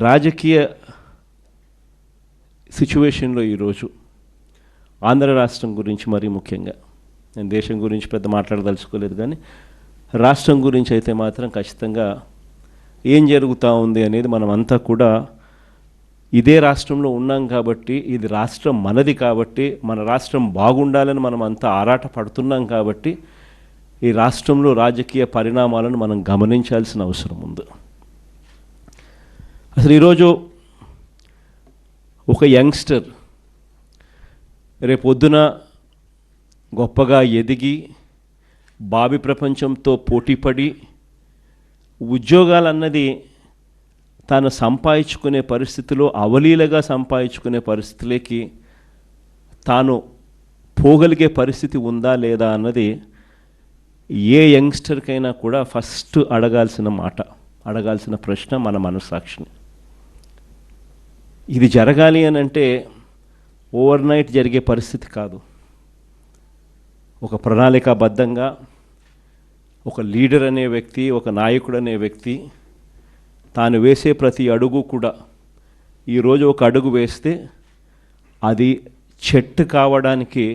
రాజకీయ సిచ్యువేషన్లో ఈరోజు ఆంధ్ర రాష్ట్రం గురించి మరీ ముఖ్యంగా. నేను దేశం గురించి పెద్ద మాట్లాడదలుచుకోలేదు కానీ రాష్ట్రం గురించి అయితే మాత్రం ఖచ్చితంగా ఏం జరుగుతూ ఉంది అనేది మనం అంతా కూడా ఇదే రాష్ట్రంలో ఉన్నాం కాబట్టి ఇది రాష్ట్రం మనది కాబట్టి మన రాష్ట్రం బాగుండాలని మనం అంతా ఆరాట పడుతున్నాం కాబట్టి ఈ రాష్ట్రంలో రాజకీయ పరిణామాలను మనం గమనించాల్సిన అవసరం ఉంది. అసలు ఈరోజు ఒక యంగ్స్టర్ రేపొద్దున గొప్పగా ఎదిగి బావి ప్రపంచంతో పోటీపడి ఉద్యోగాలన్నది తాను సంపాదించుకునే పరిస్థితిలో అవలీలగా సంపాదించుకునే పరిస్థితులకి తాను పోగలిగే పరిస్థితి ఉందా లేదా అన్నది ఏ యంగ్స్టర్కైనా కూడా ఫస్ట్ అడగాల్సిన మాట అడగాల్సిన ప్రశ్న మన మనస్సాక్షిని. ఇది జరగాలి అని అంటే ఓవర్ నైట్ జరిగే పరిస్థితి కాదు. ఒక ప్రణాళికాబద్ధంగా ఒక లీడర్ అనే వ్యక్తి ఒక నాయకుడు అనే వ్యక్తి తాను వేసే ప్రతి అడుగు కూడా ఈరోజు ఒక అడుగు వేస్తే అది చెట్టు కావడానికి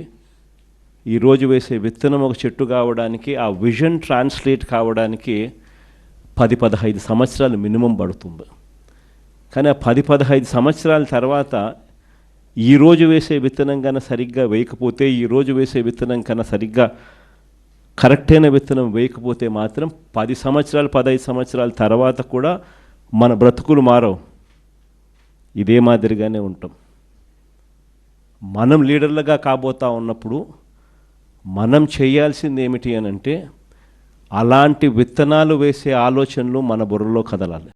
ఈరోజు వేసే విత్తనం ఒక చెట్టు కావడానికి ఆ విజన్ ట్రాన్స్లేట్ కావడానికి పది పదహైదు సంవత్సరాలు మినిమం పడుతుంది. కానీ ఆ పది పదహైదు సంవత్సరాల తర్వాత ఈరోజు వేసే విత్తనం కన్నా సరిగ్గా వేయకపోతే ఈరోజు వేసే విత్తనం కన్నా సరిగ్గా కరెక్ట్ అయిన విత్తనం వేయకపోతే మాత్రం పది సంవత్సరాలు పదహైదు సంవత్సరాల తర్వాత కూడా మన బ్రతుకులు మారవు. ఇదే మాదిరిగానే ఉంటాం. మనం లీడర్లుగా కాబోతా ఉన్నప్పుడు మనం చేయాల్సింది ఏమిటి అని అంటే అలాంటి విత్తనాలు వేసే ఆలోచనలు మన బుర్రలో కదలాలి.